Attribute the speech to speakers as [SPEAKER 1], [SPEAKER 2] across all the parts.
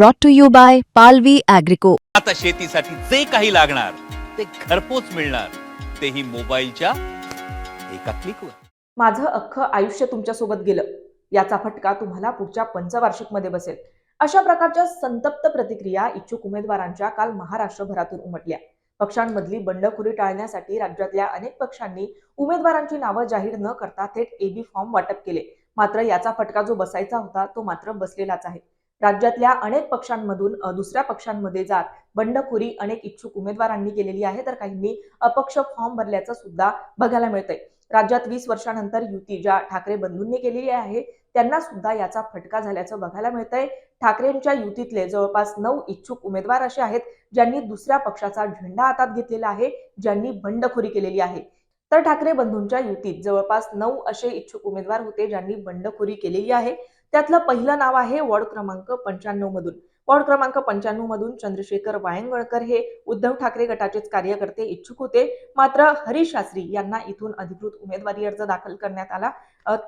[SPEAKER 1] brought to you by Palvi Agrico.
[SPEAKER 2] आता शेतीसाठी जे काही लागणार ते घरपोच मिळणार. तेही मोबाईलच्या एका क्लिकवर.
[SPEAKER 3] माझं अख्खं आयुष्य तुमच्यासोबत गेलं. याचा फटका तुम्हाला पुढच्या पंचवार्षिकमध्ये बसेल. अशा प्रकारच्या संतप्त प्रतिक्रिया इच्छुक उमेदवारांच्या काल महाराष्ट्रभरातून उमटल्या. पक्षांमधली बंडखोरी टाळण्यासाठी राज्यातल्या अनेक पक्षांनी उमेदवारांची नावं जाहीर न करता थेट एबी फॉर्म वाटप केले. मात्र याचा फटका जो बसायचा होता तो मात्र बसलेलाच आहे. राज्यातल्या अनेक पक्षांमधून दुसऱ्या पक्षांमध्ये जात बंडखोरी अनेक इच्छुक उमेदवारांनी केलेली आहे. तर काहींनी अपक्ष फॉर्म भरल्याचं सुद्धा बघायला मिळतंय. राज्यात वीस वर्षानंतर युती ज्या ठाकरे बंधूंनी केलेली आहे त्यांना सुद्धा याचा फटका झाल्याचं बघायला मिळतंय. ठाकरेंच्या युतीतले जवळपास नऊ इच्छुक उमेदवार असे आहेत ज्यांनी दुसऱ्या पक्षाचा झेंडा हातात घेतलेला आहे ज्यांनी बंडखोरी केलेली आहे. तर ठाकरे बंधूंच्या युतीत जवळपास नऊ असे इच्छुक उमेदवार होते ज्यांनी बंडखोरी केलेली आहे. त्यातलं पहिलं नाव आहे वॉर्ड क्रमांक पंच्याण्णव मधून. वॉर्ड क्रमांक पंच्याण्णव मधून चंद्रशेखर वायंगळकर हे उद्धव ठाकरे गटाचेच कार्यकर्ते इच्छुक होते. मात्र हरीश शास्त्री यांना इथून अधिकृत उमेदवारी अर्ज दाखल करण्यात आला.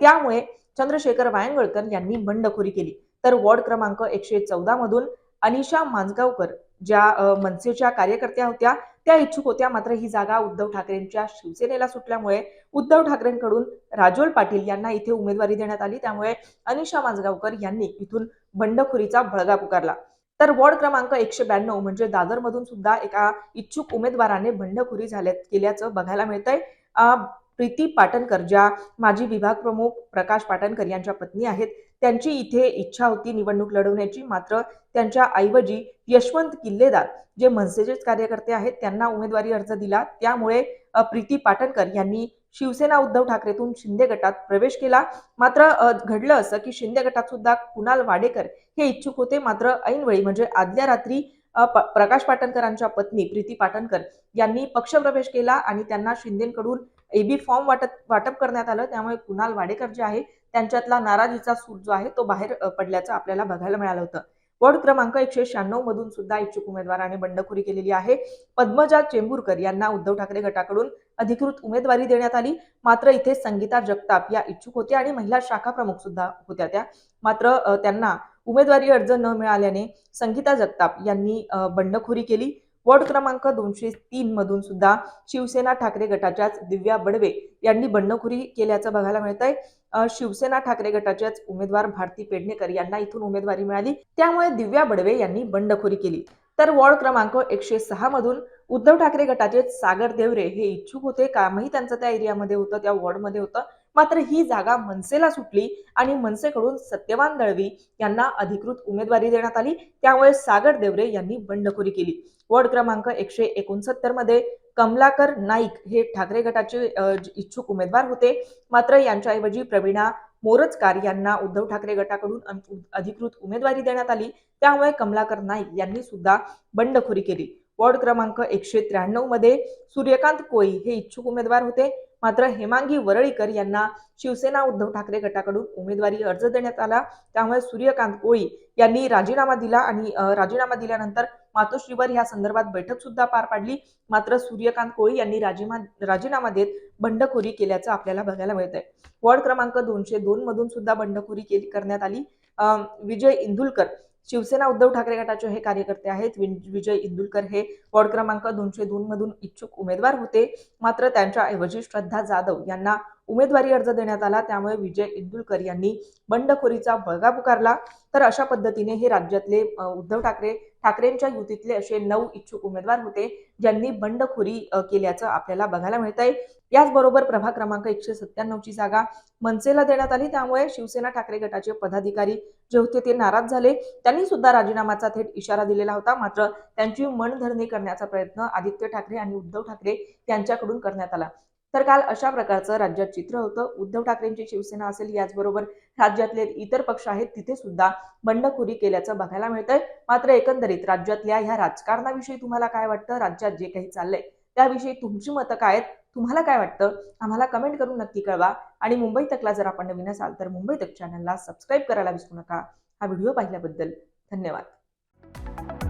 [SPEAKER 3] त्यामुळे चंद्रशेखर वायंगळकर यांनी बंडखोरी केली. तर वॉर्ड क्रमांक एकशे चौदा मधून अनिशा मांजगावकर ज्या मनसेच्या कार्यकर्त्या होत्या त्या इच्छुक होत्या. मात्र ही जागा उद्धव ठाकरेंच्या शिवसेनेला सुटल्यामुळे उद्धव ठाकरेंकडून राजोल पाटील यांना इथे उमेदवारी देण्यात आली. त्यामुळे अनिशा माजगावकर यांनी इथून बंडखोरीचा बळगा पुकारला. तर वॉर्ड क्रमांक एकशे ब्याण्णव म्हणजे दादरमधून सुद्धा एका इच्छुक उमेदवाराने बंडखोरी झाल्या केल्याचं बघायला मिळतंय. प्रीती पाटणकर ज्या माजी विभाग प्रमुख प्रकाश पाटणकर यांच्या पत्नी आहेत त्यांची इथे इच्छा होती निवडणूक लढवण्याची. मात्र त्यांच्या ऐवजी यशवंत किल्लेदार जे मनसेचेच कार्यकर्ते आहेत त्यांना उमेदवारी अर्ज दिला. त्यामुळे प्रीती पाटणकर यांनी शिवसेना उद्धव ठाकरेतून शिंदे गटात प्रवेश केला. मात्र घडलं असं की शिंदे गटात सुद्धा कुणाल वाडेकर हे इच्छुक होते. मात्र ऐनवेळी म्हणजे आदल्या रात्री प्रकाश पाटणकरांच्या पत्नी प्रीती पाटणकर यांनी पक्षप्रवेश केला आणि त्यांना शिंदेकडून एबी फॉर्म वाटप वाटप करण्यात आलं. त्यामुळे कुणाल वाडेकर जे आहे त्यांच्यातला नाराजीचा सूर जो आहे तो बाहेर पडल्याचं आपल्याला बघायला मिळालं होतं. वॉर्ड क्रमांक एकशे शहाण्णव मधून सुद्धा इच्छुक उमेदवाराने बंडखोरी केलेली आहे. पद्मजा चेंबूरकर यांना उद्धव ठाकरे गटाकडून अधिकृत उमेदवारी देण्यात आली. मात्र इथे संगीता जगताप या इच्छुक होत्या आणि महिला शाखा प्रमुख सुद्धा होत्या त्या. मात्र त्यांना उमेदवारी अर्ज न मिळाल्याने संगीता जगताप यांनी बंडखोरी केली. वॉर्ड क्रमांक दोनशे तीन मधून सुद्धा शिवसेना ठाकरे गटाच्याच दिव्या बडवे यांनी बंडखोरी केल्याचं बघायला मिळतंय. आहे शिवसेना ठाकरे गटाच्याच उमेदवार भारती पेडणेकर यांना इथून उमेदवारी मिळाली. त्यामुळे दिव्या बडवे यांनी बंडखोरी केली. तर वॉर्ड क्रमांक एकशे सहा मधून उद्धव ठाकरे गटाचे सागर देवरे हे इच्छुक होते. कामही त्यांचं त्या एरियामध्ये होतं त्या वॉर्डमध्ये होतं. मात्र ही जागा मनसेला सुटली आणि मनसेकडून सत्यवान दळवी यांना अधिकृत उमेदवारी देण्यात आली. त्यामुळे सागर देवरे यांनी बंडखोरी केली. वॉर्ड क्रमांक एकशे एकोणसत्तरमध्ये कमलाकर नाईक हे ठाकरे गटाचे इच्छुक उमेदवार होते. मात्र यांच्याऐवजी प्रवीणा मोरजकार यांना उद्धव ठाकरे गटाकडून अधिकृत उमेदवारी देण्यात आली. त्यामुळे कमलाकर नाईक यांनी सुद्धा बंडखोरी केली. वॉर्ड क्रमांक एकशे त्र्याण्णवमध्ये सूर्यकांत कोळी हे इच्छुक उमेदवार होते. मात्र हेमांगी वरळीकर यांना शिवसेना उद्धव ठाकरे गटाकडून उमेदवारी अर्ज देण्यात आला. त्यामुळे सूर्यकांत कोळी यांनी राजीनामा दिला आणि राजीनामा दिल्यानंतर मातोश्रीवर या संदर्भात बैठक सुद्धा पार पाडली. मात्र सूर्यकांत कोळी यांनी राजीमा राजीनामा देत बंडखोरी केल्याचं आपल्याला बघायला मिळतंय. वॉर्ड क्रमांक दोनशे दोन मधून सुद्धा बंडखोरी करण्यात आली. विजय इंदुलकर शिवसेना उद्धव ठाकरे गटाचे हे कार्यकर्ते आहेत. विजय इंदुलकर हे वॉर्ड क्रमांक दोनशे दोन मधून इच्छुक उमेदवार होते. मात्र त्यांच्याऐवजी श्रद्धा जाधव यांना उमेदवारी अर्ज देण्यात आला. त्यामुळे विजय इंदुलकर यांनी बंडखोरीचा बळगा पुकारला. तर अशा पद्धतीने हे राज्यातले उद्धव ठाकरे ठाकरेंच्या युतीतले असे नऊ इच्छुक उमेदवार होते ज्यांनी बंडखोरी केल्याचं आपल्याला बघायला मिळतंय. याचबरोबर प्रभाग क्रमांक एकशे सत्त्याण्णवची जागा मनसेला देण्यात आली. त्यामुळे शिवसेना ठाकरे गटाचे पदाधिकारी जे होते ते नाराज झाले. त्यांनी सुद्धा राजीनामाचा थेट इशारा दिलेला होता. मात्र त्यांची मनधरणी करण्याचा प्रयत्न आदित्य ठाकरे आणि उद्धव ठाकरे यांच्याकडून करण्यात आला. तर काल अशा प्रकारचं राज्यात चित्र होतं. उद्धव ठाकरेंची शिवसेना असेल याचबरोबर राज्यातले इतर पक्ष आहेत तिथे सुद्धा बंडखोरी केल्याचं बघायला मिळतंय. मात्र एकंदरीत राज्यातल्या ह्या राजकारणाविषयी तुम्हाला काय वाटतं? राज्यात जे काही चाललंय त्याविषयी तुमची मतं काय आहेत? तुम्हाला काय वाटतं? आम्हाला कमेंट करून नक्की कळवा. आणि मुंबई तकला जर आपण नवीन असाल तर मुंबई तक चॅनलला सबस्क्राईब करायला विसरू नका. हा व्हिडिओ पाहिल्याबद्दल धन्यवाद.